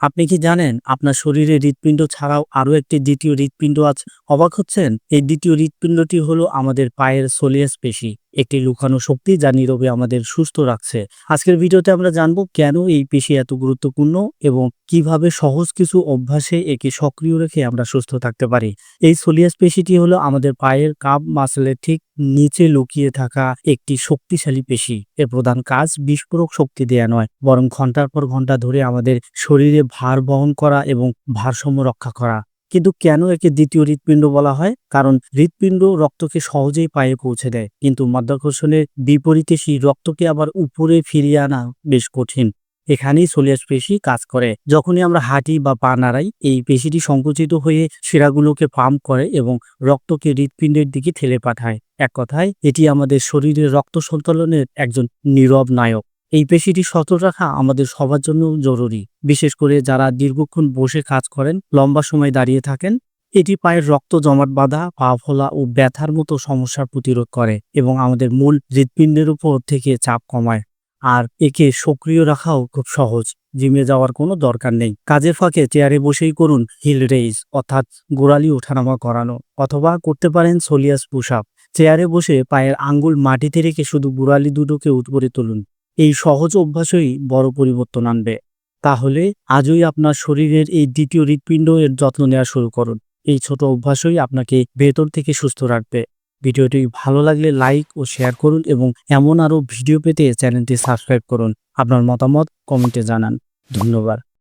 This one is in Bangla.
আপনি কি জানেন, আপনার শরীরে হৃৎপিণ্ড ছাড়াও আরও একটি দ্বিতীয় হৃৎপিণ্ড আছে? অবাক হচ্ছেন? এই দ্বিতীয় হৃৎপিণ্ডটি হলো আমাদের পায়ের সোলিয়াস পেশি। একটি লুকানো শক্তি যা নীরবে আমাদের সুস্থ রাখছে। আজকের ভিডিওতে আমরা জানব কেন এই পেশি এত গুরুত্বপূর্ণ এবং কীভাবে সহজ কিছু অভ্যাসে একে সক্রিয় রেখে আমরা সুস্থ থাকতে পারি। এই সোলিয়াস পেশিটি হলো আমাদের পায়ের কাপ মাসলের ঠিক নিচে লুকিয়ে থাকা একটি শক্তিশালী পেশি। এর প্রধান কাজ বিস্ফোরক শক্তি দেয়া নয়, বরং ঘণ্টার পর ঘণ্টা ধরে আমাদের শরীরে ভার বহন করা এবং ভারসাম্য রক্ষা করা। কিন্তু কেন একে দ্বিতীয় হৃৎপিণ্ড বলা হয়? কারণ হৃৎপিণ্ড রক্তকে সহজেই পায়ে পৌঁছে দেয়, কিন্তু মাধ্যাকর্ষণের বিপরীতে সেই রক্তকে আবার উপরে ফিরিয়ে আনা বেশ কঠিন। এখানেই সোলিয়াস পেশি কাজ করে। যখনই আমরা হাঁটি বা পা নাড়াই, এই পেশিটি সংকুচিত হয়ে শিরাগুলোকে পাম্প করে এবং রক্তকে হৃৎপিণ্ডের দিকে ঠেলে পাঠায়। এক কথায়, এটি আমাদের শরীরের রক্ত সঞ্চালনের একজন নীরব নায়ক। এই পেশিটি সচল রাখা আমাদের সবার জন্য জরুরি। বিশেষ করে যারা দীর্ঘক্ষণ বসে কাজ করেন, লম্বা সময় দাঁড়িয়ে থাকেন, এটি পায়ের রক্ত জমাট বাঁধা, পা ফোলা ও ব্যথার মতো সমস্যার প্রতিরোধ করে এবং আমাদের মূল হৃৎপিণ্ডের উপর থেকে চাপ কমায়। আর একে সক্রিয় রাখাও খুব সহজ, জিমে যাওয়ার কোনো দরকার নেই। কাজের ফাঁকে চেয়ারে বসেই করুন হিল রেইজ, অর্থাৎ গোড়ালি ওঠানামা করানো, অথবা করতে পারেন সোলিয়াস পুশ চেয়ারে বসে পায়ের আঙ্গুল মাটিতে রেখে শুধু গোড়ালি দুটোকে উপরে তুলুন। এই সহজ অভ্যাসই বড় পরিবর্তন আনবে। তাহলে আজই আপনার শরীরের এই দ্বিতীয় হৃৎপিণ্ড এর যত্ন নেওয়া শুরু করুন। এই ছোট অভ্যাসই আপনাকে ভেতর থেকে সুস্থ রাখবে। ভিডিওটি ভালো লাগলে লাইক ও শেয়ার করুন এবং এমন আরও ভিডিও পেতে চ্যানেলটি সাবস্ক্রাইব করুন। আপনার মতামত কমেন্টে জানান। ধন্যবাদ।